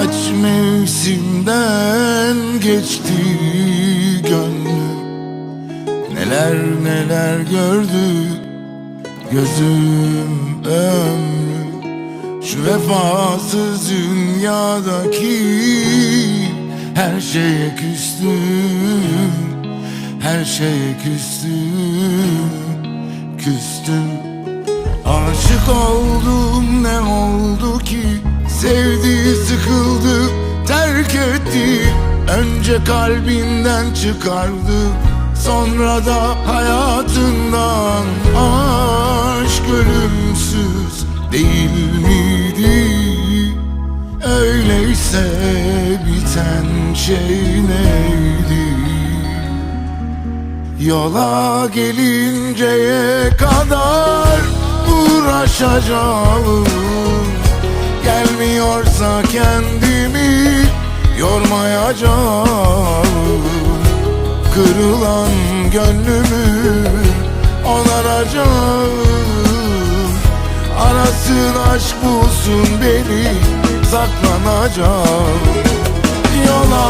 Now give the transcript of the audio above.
Kaç mevsimden geçti gönlüm. Neler neler gördü gözüm ömrüm. Şu vefasız dünyadaki her şeye küstüm Her şeye küstüm Küstüm. Aşık oldum Sevdi sıkıldı terk etti. Önce kalbinden çıkardı Sonra da hayatından. Aşk ölümsüz değil miydi? Öyleyse biten şey neydi? Yola gelinceye kadar uğraşacağım Gelmiyorsa kendimi yormayacağım. Kırılan gönlümü onaracağım. Arasın aşk bulsun beni saklanacağım. Yola